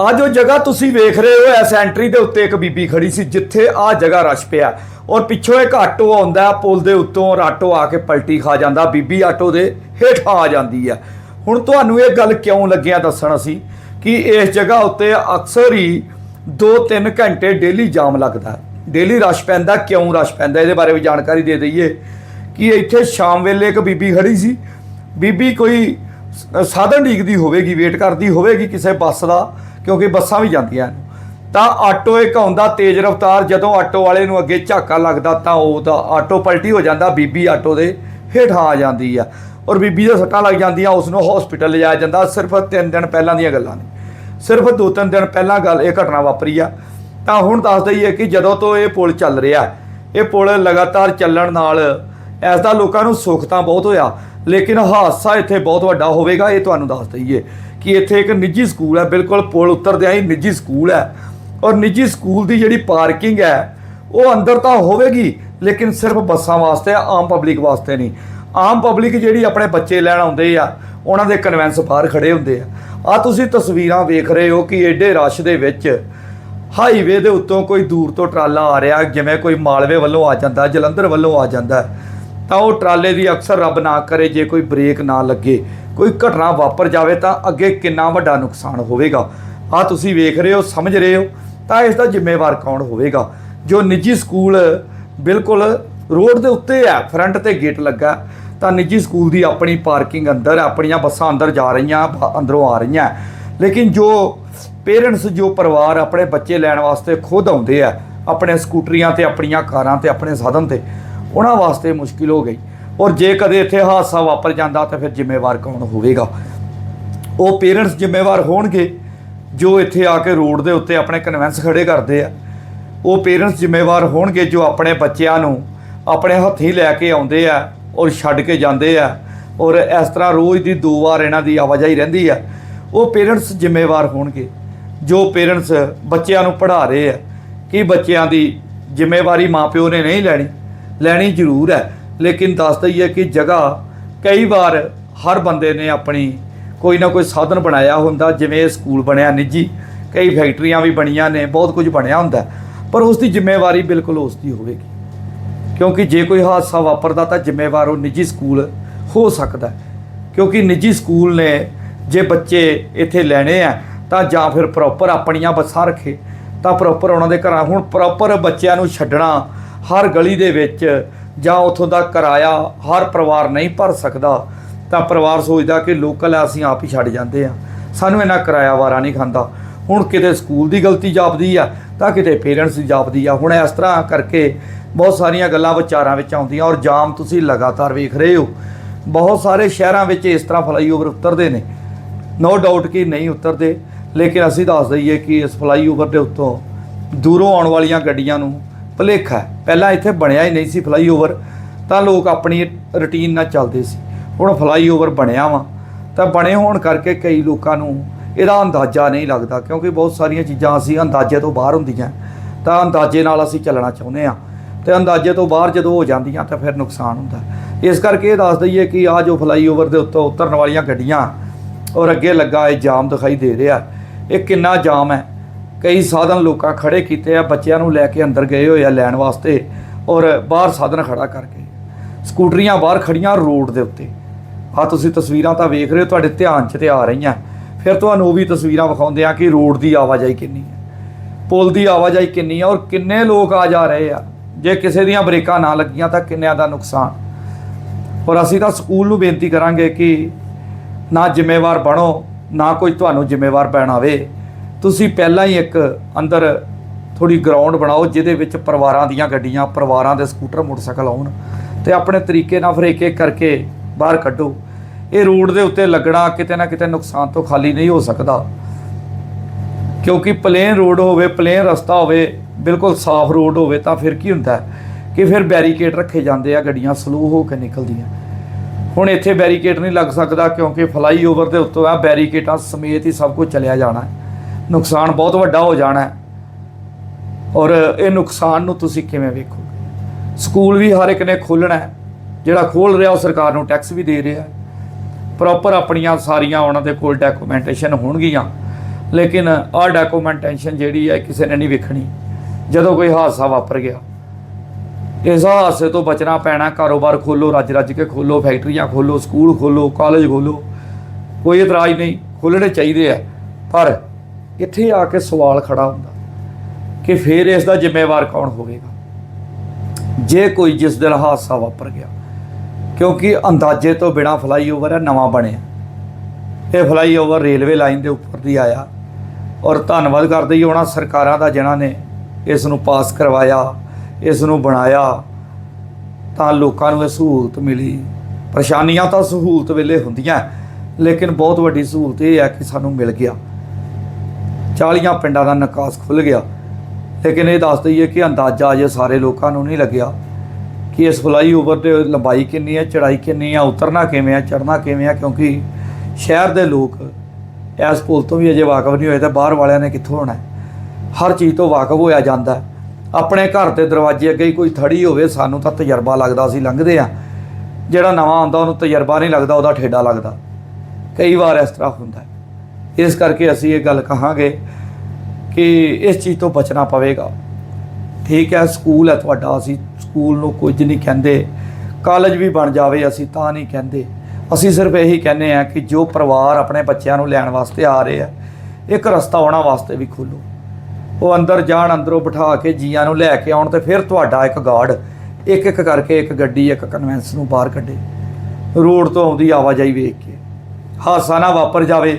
ਆ ਜੋ ਜਗ੍ਹਾ ਤੁਸੀਂ ਵੇਖ ਰਹੇ ਹੋ ਐਸ ਐਂਟਰੀ ਦੇ ਉੱਤੇ ਇੱਕ ਬੀਬੀ ਖੜੀ ਸੀ, ਜਿੱਥੇ ਆ ਜਗ੍ਹਾ ਰਸ਼ ਪਿਆ। ਔਰ ਪਿੱਛੋਂ ਇੱਕ ਆਟੋ ਆਉਂਦਾ, ਪੁਲ ਦੇ ਉੱਤੋਂ ਔਰ ਆਟੋ ਆ ਕੇ ਪਲਟੀ ਖਾ ਜਾਂਦਾ, ਬੀਬੀ ਆਟੋ ਦੇ ਹੇਠਾਂ ਆ ਜਾਂਦੀ ਆ ਹੁਣ ਤੁਹਾਨੂੰ ਇਹ ਗੱਲ ਕਿਉਂ ਲੱਗਿਆ ਦੱਸਣ ਅਸੀਂ? ਕਿ ਇਸ ਜਗ੍ਹਾ ਉੱਤੇ ਅਕਸਰ ਹੀ 2-3 ਘੰਟੇ ਡੇਲੀ ਜਾਮ ਲੱਗਦਾ ਡੇਲੀ ਰਸ਼ ਪੈਂਦਾ, ਕਿਉਂ ਰਸ਼ ਪੈਂਦਾ, ਇਹਦੇ ਬਾਰੇ ਵੀ ਜਾਣਕਾਰੀ ਦੇ ਦਈਏ ਕਿ ਇੱਥੇ ਸ਼ਾਮ ਵੇਲੇ ਇੱਕ ਬੀਬੀ ਖੜੀ ਸੀ। ਬੀਬੀ ਕੋਈ ਸਾਧਨ ਢੀਕਦੀ ਹੋਵੇਗੀ, ਵੇਟ ਕਰਦੀ ਹੋਵੇਗੀ ਕਿਸੇ ਬੱਸ ਦਾ, ਕਿਉਂਕਿ ਬੱਸਾਂ ਵੀ ਜਾਂਦੀਆਂ ਨੇ। ਤਾਂ ਆਟੋ ਇੱਕ ਆਉਂਦਾ ਤੇਜ਼ ਰਫ਼ਤਾਰ, ਜਦੋਂ ਆਟੋ ਵਾਲੇ ਨੂੰ ਅੱਗੇ ਝਾਕਾ ਲੱਗਦਾ ਤਾਂ ਉਹਦਾ ਆਟੋ ਪਲਟੀ ਹੋ ਜਾਂਦਾ, ਬੀਬੀ ਆਟੋ ਦੇ ਹੇਠਾਂ ਆ ਜਾਂਦੀ ਆ। ਔਰ ਬੀਬੀ ਦੇ ਸੱਟਾਂ ਲੱਗ ਜਾਂਦੀਆਂ, ਉਸ ਨੂੰ ਹਸਪੀਟਲ ਲਿਜਾਇਆ ਜਾਂਦਾ। ਸਿਰਫ 3 ਦਿਨ ਪਹਿਲਾਂ ਦੀਆਂ ਗੱਲਾਂ ਨੇ। ਸਿਰਫ 2-3 ਦਿਨ ਪਹਿਲਾਂ ਗੱਲ ਇਹ ਘਟਨਾ ਵਾਪਰੀ ਆ। ਤਾਂ ਹੁਣ ਦੱਸ ਦਈਏ ਕਿ ਜਦੋਂ ਤੋਂ ਇਹ ਪੁਲ ਚੱਲ ਰਿਹਾ, ਇਹ ਪੁਲ ਲਗਾਤਾਰ ਚੱਲਣ ਨਾਲ ਇਸ ਦਾ ਲੋਕਾਂ ਨੂੰ ਸੁੱਖ ਤਾਂ ਬਹੁਤ ਹੋਇਆ, ਲੇਕਿਨ ਹਾਦਸਾ ਇੱਥੇ ਬਹੁਤ ਵੱਡਾ ਹੋਵੇਗਾ, ਇਹ ਤੁਹਾਨੂੰ ਦੱਸ ਦਈਏ ਕਿ ਇੱਥੇ ਇੱਕ ਨਿੱਜੀ ਸਕੂਲ ਹੈ, ਬਿਲਕੁਲ ਪੁਲ ਉਤਰਦਿਆਂ ਹੀ ਨਿੱਜੀ ਸਕੂਲ ਹੈ ਔਰ ਨਿੱਜੀ ਸਕੂਲ ਦੀ ਜਿਹੜੀ ਪਾਰਕਿੰਗ ਹੈ, ਉਹ ਅੰਦਰ ਤਾਂ ਹੋਵੇਗੀ, ਲੇਕਿਨ ਸਿਰਫ ਬੱਸਾਂ ਵਾਸਤੇ, ਆਮ ਪਬਲਿਕ ਵਾਸਤੇ ਨਹੀਂ। ਆਮ ਪਬਲਿਕ ਜਿਹੜੀ ਆਪਣੇ ਬੱਚੇ ਲੈਣ ਆਉਂਦੇ ਆ, ਉਹਨਾਂ ਦੇ ਕਨਵੈਂਸ ਬਾਹਰ ਖੜੇ ਹੁੰਦੇ ਆ। ਆ ਤੁਸੀਂ ਤਸਵੀਰਾਂ ਵੇਖ ਰਹੇ ਹੋ ਕਿ ਐਡੇ ਰਸ਼ ਦੇ ਵਿੱਚ ਹਾਈਵੇ ਦੇ ਉੱਤੋਂ ਕੋਈ ਦੂਰ ਤੋਂ ਟਰਾਲਾ ਆ ਰਿਹਾ, ਜਿਵੇਂ ਕੋਈ ਮਾਲਵੇ ਵੱਲੋਂ ਆ ਜਾਂਦਾ, ਜਲੰਧਰ ਵੱਲੋਂ ਆ ਜਾਂਦਾ। ਤਾਂ ਉਹ ਟਰਾਲੇ ਦੀ ਅਕਸਰ ਰੱਬ ਨਾ ਕਰੇ ਜੇ ਕੋਈ ਬ੍ਰੇਕ ਨਾ ਲੱਗੇ। ਕੋਈ ਘਟਨਾ ਵਾਪਰ ਜਾਵੇ ਤਾਂ ਅੱਗੇ ਕਿੰਨਾ ਵੱਡਾ ਨੁਕਸਾਨ ਹੋਵੇਗਾ। ਆ ਤੁਸੀਂ ਵੇਖ ਰਹੇ ਹੋ, ਸਮਝ ਰਹੇ ਹੋ? ਤਾਂ ਇਸ ਦਾ ਜ਼ਿੰਮੇਵਾਰ ਕੌਣ ਹੋਵੇਗਾ? ਜੋ ਨਿੱਜੀ ਸਕੂਲ ਬਿਲਕੁਲ ਰੋਡ ਦੇ ਉੱਤੇ ਹੈ, ਫਰੰਟ ਤੇ ਗੇਟ ਲੱਗਾ ਤਾਂ ਨਿੱਜੀ ਸਕੂਲ ਦੀ ਆਪਣੀ ਪਾਰਕਿੰਗ ਅੰਦਰ ਆਪਣੀਆਂ ਬੱਸਾਂ ਅੰਦਰ ਜਾ ਰਹੀਆਂ ਅੰਦਰੋਂ ਆ ਰਹੀਆਂ ਲੇਕਿਨ ਜੋ ਪੇਰੈਂਟਸ, ਜੋ ਪਰਿਵਾਰ ਆਪਣੇ ਬੱਚੇ ਲੈਣ ਵਾਸਤੇ ਖੁਦ ਆਉਂਦੇ ਆ ਆਪਣੇ ਸਕੂਟਰੀਆਂ ਤੇ, ਆਪਣੀਆਂ ਕਾਰਾਂ ਤੇ, ਆਪਣੇ ਸਾਧਨ ਤੇ ਉਹਨਾਂ ਵਾਸਤੇ ਮੁਸ਼ਕਿਲ ਹੋ ਗਈ। ਔਰ ਜੇ ਕਦੇ ਇੱਥੇ ਹਾਦਸਾ ਵਾਪਰ ਜਾਂਦਾ ਤਾਂ ਫਿਰ ਜ਼ਿੰਮੇਵਾਰ ਕੌਣ ਹੋਵੇਗਾ? ਉਹ ਪੇਰੈਂਟਸ ਜ਼ਿੰਮੇਵਾਰ ਹੋਣਗੇ, ਜੋ ਇੱਥੇ ਆ ਕੇ ਰੋਡ ਦੇ ਉੱਤੇ ਆਪਣੇ ਕਨਵੈਂਸ ਖੜੇ ਕਰਦੇ ਆ। ਉਹ ਪੇਰੈਂਟਸ ਜ਼ਿੰਮੇਵਾਰ ਹੋਣਗੇ ਜੋ ਆਪਣੇ ਬੱਚਿਆਂ ਨੂੰ ਆਪਣੇ ਹੱਥੀਂ ਲੈ ਕੇ ਆਉਂਦੇ ਆ ਔਰ ਛੱਡ ਕੇ ਜਾਂਦੇ ਆ। ਔਰ ਇਸ ਤਰ੍ਹਾਂ ਰੋਜ਼ ਦੀ ਦੋ ਵਾਰ ਇਹਨਾਂ ਦੀ ਆਵਾਜਾਈ ਰਹਿੰਦੀ ਆ। ਉਹ ਪੇਰੈਂਟਸ ਜ਼ਿੰਮੇਵਾਰ ਹੋਣਗੇ, ਜੋ ਪੇਰੈਂਟਸ ਬੱਚਿਆਂ ਨੂੰ ਪੜ੍ਹਾ ਰਹੇ ਆ। ਕਿ ਬੱਚਿਆਂ ਦੀ ਜ਼ਿੰਮੇਵਾਰੀ ਮਾਪਿਓ ਨੇ ਨਹੀਂ ਲੈਣੀ? ਲੈਣੀ ਜ਼ਰੂਰ ਹੈ। ਲੇਕਿਨ ਦੱਸ ਦਈਏ ਕਿ ਜਗ੍ਹਾ ਕਈ ਵਾਰ ਹਰ ਬੰਦੇ ਨੇ ਆਪਣੀ ਕੋਈ ਨਾ ਕੋਈ ਸਾਧਨ ਬਣਾਇਆ ਹੁੰਦਾ, ਜਿਵੇਂ ਇਹ ਸਕੂਲ ਬਣਿਆ ਨਿੱਜੀ, ਕਈ ਫੈਕਟਰੀਆਂ ਵੀ ਬਣੀਆਂ ਨੇ, ਬਹੁਤ ਕੁਝ ਬਣਿਆ ਹੁੰਦਾ। ਪਰ ਉਸ ਦੀ ਜ਼ਿੰਮੇਵਾਰੀ ਬਿਲਕੁਲ ਉਸ ਦੀ ਹੋਵੇਗੀ। ਕਿਉਂਕਿ ਜੇ ਕੋਈ ਹਾਦਸਾ ਵਾਪਰਦਾ ਤਾਂ ਜ਼ਿੰਮੇਵਾਰ ਉਹ ਨਿੱਜੀ ਸਕੂਲ ਹੋ ਸਕਦਾ ਕਿਉਂਕਿ ਨਿੱਜੀ ਸਕੂਲ ਨੇ ਜੇ ਬੱਚੇ ਇੱਥੇ ਲੈਣੇ ਆ, ਤਾਂ ਜਾਂ ਫਿਰ ਪ੍ਰੋਪਰ ਆਪਣੀਆਂ ਬੱਸਾਂ ਰੱਖੇ, ਤਾਂ ਪ੍ਰੋਪਰ ਉਹਨਾਂ ਦੇ ਘਰਾਂ, ਹੁਣ ਪ੍ਰੋਪਰ ਬੱਚਿਆਂ ਨੂੰ ਛੱਡਣਾ ਹਰ ਗਲੀ ਦੇ ਵਿੱਚ ਜਾਂ ਉਥੋਂ ਦਾ ਕਿਰਾਇਆ ਹਰ ਪਰਿਵਾਰ ਨਹੀਂ ਭਰ ਸਕਦਾ, ਤਾਂ ਪਰਿਵਾਰ ਸੋਚਦਾ ਕਿ ਲੋਕਲ ਆ ਅਸੀਂ ਆਪ ਹੀ ਛੱਡ ਜਾਂਦੇ ਆ ਸਾਨੂੰ ਇਹਨਾਂ ਕਿਰਾਇਆ ਵਾਰਾ ਨਹੀਂ ਖਾਂਦਾ। ਹੁਣ ਕਿਤੇ ਸਕੂਲ ਦੀ ਗਲਤੀ ਜਾਪਦੀ ਆ, ਤਾਂ ਕਿਤੇ ਪੇਰੈਂਟਸ ਦੀ ਜਾਪਦੀ ਆ। ਹੁਣ ਇਸ ਤਰ੍ਹਾਂ ਕਰਕੇ ਬਹੁਤ ਸਾਰੀਆਂ ਗੱਲਾਂ ਵਿਚਾਰਾਂ ਵਿੱਚ ਆਉਂਦੀਆਂ ਔਰ ਜਾਮ ਤੁਸੀਂ ਲਗਾਤਾਰ ਵੇਖ ਰਹੇ ਹੋ। ਬਹੁਤ ਸਾਰੇ ਸ਼ਹਿਰਾਂ ਵਿੱਚ ਇਸ ਤਰ੍ਹਾਂ ਫਲਾਈਓਵਰ ਉਤਰਦੇ ਨੇ। ਨੋ ਡਾਊਟ ਕਿ ਨਹੀਂ ਉਤਰਦੇ, ਲੇਕਿਨ ਅਸੀਂ ਦੱਸ ਦਈਏ ਕਿ ਇਸ ਫਲਾਈਓਵਰ ਦੇ ਉੱਤੋਂ ਦੂਰੋਂ ਆਉਣ ਵਾਲੀਆਂ ਗੱਡੀਆਂ ਨੂੰ ਭੁਲੇਖਾ ਹੈ। ਪਹਿਲਾਂ ਇੱਥੇ ਬਣਿਆ ਹੀ ਨਹੀਂ ਸੀ ਫਲਾਈਓਵਰ ਤਾਂ ਲੋਕ ਆਪਣੀ ਰੁਟੀਨ ਨਾਲ ਚੱਲਦੇ ਸੀ। ਹੁਣ ਫਲਾਈਓਵਰ ਬਣਿਆ ਵਾ। ਤਾਂ ਬਣੇ ਹੋਣ ਕਰਕੇ ਕਈ ਲੋਕਾਂ ਨੂੰ ਇਹਦਾ ਅੰਦਾਜ਼ਾ ਨਹੀਂ ਲੱਗਦਾ, ਕਿਉਂਕਿ ਬਹੁਤ ਸਾਰੀਆਂ ਚੀਜ਼ਾਂ ਅਸੀਂ ਅੰਦਾਜ਼ੇ ਤੋਂ ਬਾਹਰ ਹੁੰਦੀਆਂ। ਤਾਂ ਅੰਦਾਜ਼ੇ ਨਾਲ ਅਸੀਂ ਚੱਲਣਾ ਚਾਹੁੰਦੇ ਆ ਤੇ ਅੰਦਾਜ਼ੇ ਤੋਂ ਬਾਹਰ ਜਦੋਂ ਹੋ ਜਾਂਦੀਆਂ ਤਾਂ ਫਿਰ ਨੁਕਸਾਨ ਹੁੰਦਾ। ਇਸ ਕਰਕੇ ਇਹ ਦੱਸ ਦਈਏ ਕਿ ਆ ਜੋ ਫਲਾਈਓਵਰ ਦੇ ਉੱਤੋਂ ਉਤਰਨ ਵਾਲੀਆਂ ਗੱਡੀਆਂ ਔਰ ਅੱਗੇ ਲੱਗਾ ਇਹ ਜਾਮ ਦਿਖਾਈ ਦੇ ਰਿਹਾ। ਇਹ ਕਿੰਨਾ ਜਾਮ ਹੈ। ਕਈ ਸਾਧਨ ਲੋਕਾਂ ਖੜੇ ਕੀਤੇ ਆ, ਬੱਚਿਆਂ ਨੂੰ ਲੈ ਕੇ ਅੰਦਰ ਗਏ ਹੋਏ ਆ ਲੈਣ ਵਾਸਤੇ ਔਰ ਬਾਹਰ ਸਾਧਨ ਖੜਾ ਕਰਕੇ। ਸਕੂਟਰੀਆਂ ਬਾਹਰ ਖੜੀਆਂ ਰੋਡ ਦੇ ਉੱਤੇ। ਆ ਤੁਸੀਂ ਤਸਵੀਰਾਂ ਤਾਂ ਵੇਖ ਰਹੇ ਹੋ, ਤੁਹਾਡੇ ਧਿਆਨ 'ਚ ਤੇ ਆ ਰਹੀਆਂ। ਫਿਰ ਤੁਹਾਨੂੰ ਉਹ ਵੀ ਤਸਵੀਰਾਂ ਵਿਖਾਉਂਦੇ ਆ ਕਿ ਰੋਡ ਦੀ ਆਵਾਜਾਈ ਕਿੰਨੀ ਹੈ। ਪੁਲ ਦੀ ਆਵਾਜਾਈ ਕਿੰਨੀ ਹੈ ਔਰ ਕਿੰਨੇ ਲੋਕ ਆ ਜਾ ਰਹੇ ਆ। ਜੇ ਕਿਸੇ ਦੀਆਂ ਬ੍ਰੇਕਾਂ ਨਾ ਲੱਗੀਆਂ ਤਾਂ ਕਿੰਨਿਆਂ ਦਾ ਨੁਕਸਾਨ। ਔਰ ਅਸੀਂ ਤਾਂ ਸਕੂਲ ਨੂੰ ਬੇਨਤੀ ਕਰਾਂਗੇ ਕਿ ਨਾ ਜ਼ਿੰਮੇਵਾਰ ਬਣੋ, ਨਾ ਕੋਈ ਤੁਹਾਨੂੰ ਜ਼ਿੰਮੇਵਾਰ ਬਣਾਵੇ ਤੁਸੀਂ ਪਹਿਲਾਂ ਹੀ ਇੱਕ ਅੰਦਰ ਥੋੜੀ ਗਰਾਊਂਡ ਬਣਾਓ, ਜਿਹਦੇ ਵਿੱਚ ਪਰਿਵਾਰਾਂ ਦੀਆਂ ਗੱਡੀਆਂ, ਪਰਿਵਾਰਾਂ ਦੇ ਸਕੂਟਰ, ਮੋਟਰਸਾਈਕਲ ਆਉਣ ਤੇ ਆਪਣੇ ਤਰੀਕੇ ਨਾਲ ਫਿਰ ਇੱਕ ਇੱਕ ਕਰਕੇ ਬਾਹਰ ਕੱਢੋ। ਇਹ ਰੋਡ ਦੇ ਉੱਤੇ ਲੱਗਣਾ ਕਿਤੇ ਨਾ ਕਿਤੇ ਨੁਕਸਾਨ ਤੋਂ ਖਾਲੀ ਨਹੀਂ ਹੋ ਸਕਦਾ। ਕਿਉਂਕਿ ਪਲੇਨ ਰੋਡ ਹੋਵੇ ਪਲੇਨ ਰਸਤਾ ਹੋਵੇ, ਬਿਲਕੁਲ ਸਾਫ਼ ਰੋਡ ਹੋਵੇ ਤਾਂ ਫਿਰ ਕੀ ਹੁੰਦਾ ਕਿ ਫਿਰ ਬੈਰੀਕੇਡ ਰੱਖੇ ਜਾਂਦੇ ਆ, ਗੱਡੀਆਂ ਸਲੋ ਹੋ ਕੇ ਨਿਕਲਦੀਆਂ। ਹੁਣ ਇੱਥੇ ਬੈਰੀਕੇਡ ਨਹੀਂ ਲੱਗ ਸਕਦਾ ਕਿਉਂਕਿ ਫਲਾਈਓਵਰ ਦੇ ਉੱਤੋਂ ਆ ਬੈਰੀਕੇਟਾਂ ਸਮੇਤ ਹੀ ਸਭ ਕੁਝ ਚਲਿਆ ਜਾਣਾ। ਹੈ ਨੁਕਸਾਨ ਬਹੁਤ ਵੱਡਾ ਹੋ ਜਾਣਾ ਹੈ। ਔਰ ਇਹ ਨੁਕਸਾਨ ਨੂੰ ਤੁਸੀਂ ਕਿਵੇਂ ਵੇਖੋਗੇ? ਸਕੂਲ ਵੀ ਹਰ ਇੱਕ ਨੇ ਖੋਲ੍ਹਣਾ ਹੈ। ਜਿਹੜਾ ਖੋਲ ਰਿਹਾ ਉਹ ਸਰਕਾਰ ਨੂੰ ਟੈਕਸ ਵੀ ਦੇ ਰਿਹਾ ਪ੍ਰੋਪਰ ਆਪਣੀਆਂ ਸਾਰੀਆਂ ਉਹਨਾਂ ਦੇ ਕੋਲ ਡਾਕੂਮੈਂਟੇਸ਼ਨ ਹੋਣਗੀਆਂ। ਲੇਕਿਨ ਆਹ ਡਾਕੂਮੈਂਟੇਸ਼ਨ ਜਿਹੜੀ ਹੈ ਕਿਸੇ ਨੇ ਨਹੀਂ ਵੇਖਣੀ। ਜਦੋਂ ਕੋਈ ਹਾਦਸਾ ਵਾਪਰ ਗਿਆ, ਇਸ ਹਾਦਸੇ ਤੋਂ ਬਚਣਾ ਪੈਣਾ, ਕਾਰੋਬਾਰ ਖੋਲੋ ਰੱਜ ਰੱਜ ਕੇ ਖੋਲੋ ਫੈਕਟਰੀਆਂ ਖੋਲੋ ਸਕੂਲ ਖੋਲੋ ਕਾਲਜ ਖੋਲੋ ਕੋਈ ਇਤਰਾਜ਼ ਨਹੀਂ ਖੋਲਣੇ ਚਾਹੀਦੇ ਆ ਪਰ ਇੱਥੇ ਆ ਕੇ ਸਵਾਲ ਖੜਾ ਹੁੰਦਾ ਕਿ ਫਿਰ ਇਸ ਦਾ ਜ਼ਿੰਮੇਵਾਰ ਕੌਣ ਹੋਵੇਗਾ? ਜੇ ਕੋਈ ਜਿਸ ਦਿਨ ਹਾਦਸਾ ਵਾਪਰ ਗਿਆ, ਕਿਉਂਕਿ ਅੰਦਾਜ਼ੇ ਤੋਂ ਬਿਨਾ ਫਲਾਈਓਵਰ ਹੈ, ਨਵਾਂ ਬਣਿਆ। ਇਹ ਫਲਾਈਓਵਰ ਰੇਲਵੇ ਲਾਈਨ ਦੇ ਉੱਪਰ ਦੀ ਆਇਆ ਔਰ ਧੰਨਵਾਦ ਕਰਦੇ ਹੀ ਉਹਨਾਂ ਸਰਕਾਰਾਂ ਦਾ ਜਿਨ੍ਹਾਂ ਨੇ ਇਸ ਨੂੰ ਪਾਸ ਕਰਵਾਇਆ, ਇਸ ਨੂੰ ਬਣਾਇਆ, ਤਾਂ ਲੋਕਾਂ ਨੂੰ ਇਹ ਸਹੂਲਤ ਮਿਲੀ। ਪਰੇਸ਼ਾਨੀਆਂ ਤਾਂ ਸਹੂਲਤ ਵੇਲੇ ਹੁੰਦੀਆਂ, ਲੇਕਿਨ ਬਹੁਤ ਵੱਡੀ ਸਹੂਲਤ ਇਹ ਹੈ ਕਿ ਸਾਨੂੰ ਮਿਲ ਗਿਆ। 40 ਪਿੰਡਾਂ ਦਾ ਨਿਕਾਸ ਖੁੱਲ ਗਿਆ। ਲੇਕਿਨ ਇਹ ਦੱਸ ਦਈਏ ਕਿ ਅੰਦਾਜ਼ਾ ਅਜੇ ਸਾਰੇ ਲੋਕਾਂ ਨੂੰ ਨਹੀਂ ਲੱਗਿਆ ਕਿ ਇਸ ਫਲਾਈਓਵਰ ਦੇ ਲੰਬਾਈ ਕਿੰਨੀ ਹੈ ਚੜਾਈ ਕਿੰਨੀ ਹੈ, ਉਤਰਨਾ ਕਿਵੇਂ ਹੈ ਚੜਨਾ ਕਿਵੇਂ ਹੈ, ਕਿਉਂਕਿ ਸ਼ਹਿਰ ਦੇ ਲੋਕ ਇਸ ਪੁਲ ਤੋਂ ਵੀ ਅਜੇ ਵਾਕਫ ਨਹੀਂ ਹੋਏ ਤਾਂ ਬਾਹਰ ਵਾਲਿਆਂ ਨੇ ਕਿੱਥੋਂ ਹੋਣਾ ਹਰ ਚੀਜ਼ ਤੋਂ ਵਾਕਫ ਹੋਇਆ ਜਾਂਦਾ ਆਪਣੇ ਘਰ ਦੇ ਦਰਵਾਜ਼ੇ ਅੱਗੇ ਹੀ ਕੋਈ ਥੜੀ ਹੋਵੇ, ਸਾਨੂੰ ਤਾਂ ਤਜਰਬਾ ਲੱਗਦਾ ਅਸੀਂ ਲੰਘਦੇ ਆ ਜਿਹੜਾ ਨਵਾਂ ਆਉਂਦਾ ਉਹਨੂੰ ਤਜਰਬਾ ਨਹੀਂ ਲੱਗਦਾ, ਉਹਦਾ ਠੇਡਾ ਲੱਗਦਾ। ਕਈ ਵਾਰ ਇਸ ਤਰ੍ਹਾਂ ਹੁੰਦਾ ਇਸ ਕਰਕੇ ਅਸੀਂ ਇਹ ਗੱਲ ਕਹਾਂਗੇ ਕਿ ਇਸ ਚੀਜ਼ ਤੋਂ ਬਚਣਾ ਪਵੇਗਾ। ਠੀਕ ਹੈ, ਸਕੂਲ ਹੈ ਤੁਹਾਡਾ, ਅਸੀਂ ਸਕੂਲ ਨੂੰ ਕੁਝ ਨਹੀਂ ਕਹਿੰਦੇ। ਕਾਲਜ ਵੀ ਬਣ ਜਾਵੇ, ਅਸੀਂ ਤਾਂ ਨਹੀਂ ਕਹਿੰਦੇ। ਅਸੀਂ ਸਿਰਫ ਇਹੀ ਕਹਿੰਦੇ ਆ ਕਿ ਜੋ ਪਰਿਵਾਰ ਆਪਣੇ ਬੱਚਿਆਂ ਨੂੰ ਲੈਣ ਵਾਸਤੇ ਆ ਰਹੇ ਆ, ਇੱਕ ਰਸਤਾ ਉਹਨਾਂ ਵਾਸਤੇ ਵੀ ਖੋਲੋ ਉਹ ਅੰਦਰ ਜਾਣ, ਅੰਦਰੋਂ ਬਿਠਾ ਕੇ ਜੀਆਂ ਨੂੰ ਲੈ ਕੇ ਆਉਣ ਤੇ ਫਿਰ ਤੁਹਾਡਾ ਇੱਕ ਗਾਰਡ, ਇੱਕ ਇੱਕ ਕਰਕੇ ਇੱਕ ਗੱਡੀ, ਇੱਕ ਕਨਵੈਂਸ ਨੂੰ ਬਾਹਰ ਕੱਢੇ। ਰੋਡ ਤੋਂ ਆਉਂਦੀ ਆਵਾਜਾਈ ਵੇਖ ਕੇ। ਹਾਦਸਾ ਨਾ ਵਾਪਰ ਜਾਵੇ।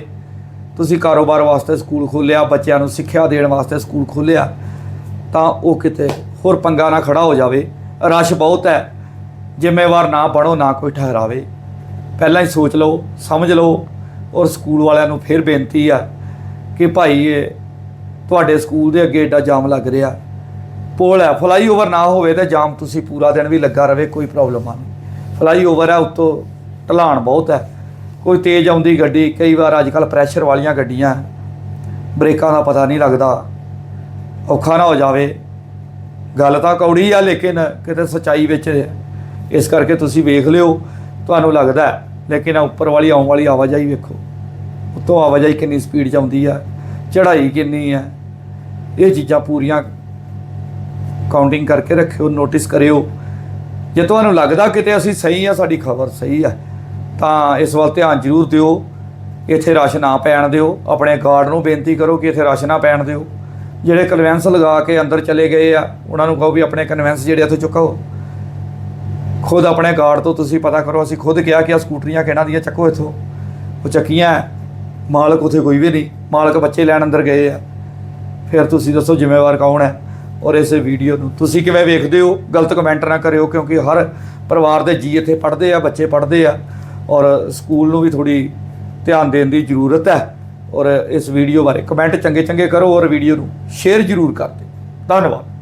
ਤੁਸੀਂ ਕਾਰੋਬਾਰ ਵਾਸਤੇ ਸਕੂਲ ਖੋਲ੍ਹਿਆ, ਬੱਚਿਆਂ ਨੂੰ ਸਿੱਖਿਆ ਦੇਣ ਵਾਸਤੇ ਸਕੂਲ ਖੋਲ੍ਹਿਆ, ਤਾਂ ਉਹ ਕਿਤੇ ਹੋਰ ਪੰਗਾ ਨਾ ਖੜਾ ਹੋ ਜਾਵੇ। ਰਸ਼ ਬਹੁਤ ਹੈ। ਜ਼ਿੰਮੇਵਾਰ ਨਾ ਬਣੋ, ਨਾ ਕੋਈ ਠਹਿਰਾਵੇ। ਪਹਿਲਾਂ ਹੀ ਸੋਚ ਲਓ, ਸਮਝ ਲਓ ਔਰ ਸਕੂਲ ਵਾਲਿਆਂ ਨੂੰ ਫਿਰ ਬੇਨਤੀ ਆ ਕਿ ਭਾਈ ਇਹ ਤੁਹਾਡੇ ਸਕੂਲ ਦੇ ਅੱਗੇ ਏਡਾ ਜਾਮ ਲੱਗ ਰਿਹਾ। ਪੋਲ ਹੈ ਫਲਾਈਓਵਰ ਨਾ ਹੋਵੇ ਤੇ ਜਾਮ ਤੁਸੀਂ ਪੂਰਾ ਦਿਨ ਵੀ ਲੱਗਾ ਰਵੇ, ਕੋਈ ਪ੍ਰੋਬਲਮ ਆ ਨਹੀਂ। ਫਲਾਈਓਵਰ ਹੈ, ਉੱਤੋਂ ਢਲਾਣ ਬਹੁਤ ਹੈ। ਕੋਈ ਤੇਜ਼ ਆਉਂਦੀ ਗੱਡੀ, ਕਈ ਵਾਰ ਅੱਜ ਕੱਲ ਪ੍ਰੈਸ਼ਰ ਵਾਲੀਆਂ ਗੱਡੀਆਂ, ਬ੍ਰੇਕਾਂ ਦਾ ਪਤਾ ਨਹੀਂ ਲੱਗਦਾ, ਔਖਾ ਨਾ ਹੋ ਜਾਵੇ। ਗੱਲ ਤਾਂ ਕੌੜੀ ਆ, ਲੇਕਿਨ ਕਿਤੇ ਸਚਾਈ ਵਿੱਚ ਇਸ ਕਰਕੇ ਤੁਸੀਂ ਵੇਖ ਲਿਓ, ਤੁਹਾਨੂੰ ਲੱਗਦਾ ਲੇਕਿਨ ਉੱਪਰ ਵਾਲੀ, ਆਉਣ ਵਾਲੀ ਆਵਾਜਾਈ ਵੇਖੋ। ਉੱਤੋਂ ਆਵਾਜਾਈ ਕਿੰਨੀ ਸਪੀਡ 'ਚ ਆਉਂਦੀ ਆ, ਚੜ੍ਹਾਈ ਕਿੰਨੀ ਹੈ ਇਹ ਚੀਜ਼ਾਂ ਪੂਰੀਆਂ ਕਾਊਂਟਿੰਗ ਕਰਕੇ ਰੱਖਿਓ ਨੋਟਿਸ ਕਰਿਓ। ਜੇ ਤੁਹਾਨੂੰ ਲੱਗਦਾ ਕਿਤੇ ਅਸੀਂ ਸਹੀ ਆ, ਸਾਡੀ ਖਬਰ ਸਹੀ ਆ ਤਾਂ ਇਸ ਵੱਲ ਧਿਆਨ ਜ਼ਰੂਰ ਦਿਓ। ਇੱਥੇ ਰਸ਼ ਨਾ ਪੈਣ ਦਿਓ। ਆਪਣੇ ਗਾਰਡ ਨੂੰ ਬੇਨਤੀ ਕਰੋ ਕਿ ਇੱਥੇ ਰਸ਼ ਨਾ ਪੈਣ ਦਿਓ। ਜਿਹੜੇ ਕਨਵੈਂਸ ਲਗਾ ਕੇ ਅੰਦਰ ਚਲੇ ਗਏ ਆ, ਉਹਨਾਂ ਨੂੰ ਕਹੋ ਵੀ ਆਪਣੇ ਕਨਵੈਂਸ ਜਿਹੜੇ ਇੱਥੇ ਚੁੱਕਾਓ ਖੁਦ ਆਪਣੇ ਗਾਰਡ ਤੋਂ ਤੁਸੀਂ ਪਤਾ ਕਰੋ, ਅਸੀਂ ਖੁਦ ਕਿਹਾ ਕਿ ਆ ਸਕੂਟਰੀਆਂ ਕਿਹਨਾਂ ਦੀਆਂ ਚੱਕੋ ਇੱਥੋਂ। ਉਹ ਚੱਕੀਆਂ ਹੈ। ਮਾਲਕ ਉਥੇ ਕੋਈ ਵੀ ਨਹੀਂ। ਮਾਲਕ ਬੱਚੇ ਲੈਣ ਅੰਦਰ ਗਏ ਆ। ਫਿਰ ਤੁਸੀਂ ਦੱਸੋ ਜ਼ਿੰਮੇਵਾਰ ਕੌਣ ਹੈ ਔਰ ਇਸ ਵੀਡੀਓ ਨੂੰ ਤੁਸੀਂ ਕਿਵੇਂ ਵੇਖਦੇ ਹੋ? ਗਲਤ ਕਮੈਂਟ ਨਾ ਕਰਿਓ, ਕਿਉਂਕਿ ਹਰ ਪਰਿਵਾਰ ਦੇ ਜੀ ਇੱਥੇ ਪੜ੍ਹਦੇ ਆ, ਬੱਚੇ ਪੜ੍ਹਦੇ ਆ। ਔਰ ਸਕੂਲ ਨੂੰ ਵੀ ਥੋੜੀ ਧਿਆਨ ਦੇਣ ਦੀ ਜ਼ਰੂਰਤ ਹੈ। ਔਰ ਇਸ ਵੀਡੀਓ ਬਾਰੇ ਕਮੈਂਟ ਚੰਗੇ ਚੰਗੇ ਕਰੋ ਔਰ ਵੀਡੀਓ ਨੂੰ ਸ਼ੇਅਰ ਜ਼ਰੂਰ ਕਰ ਦਿਓ। ਧੰਨਵਾਦ।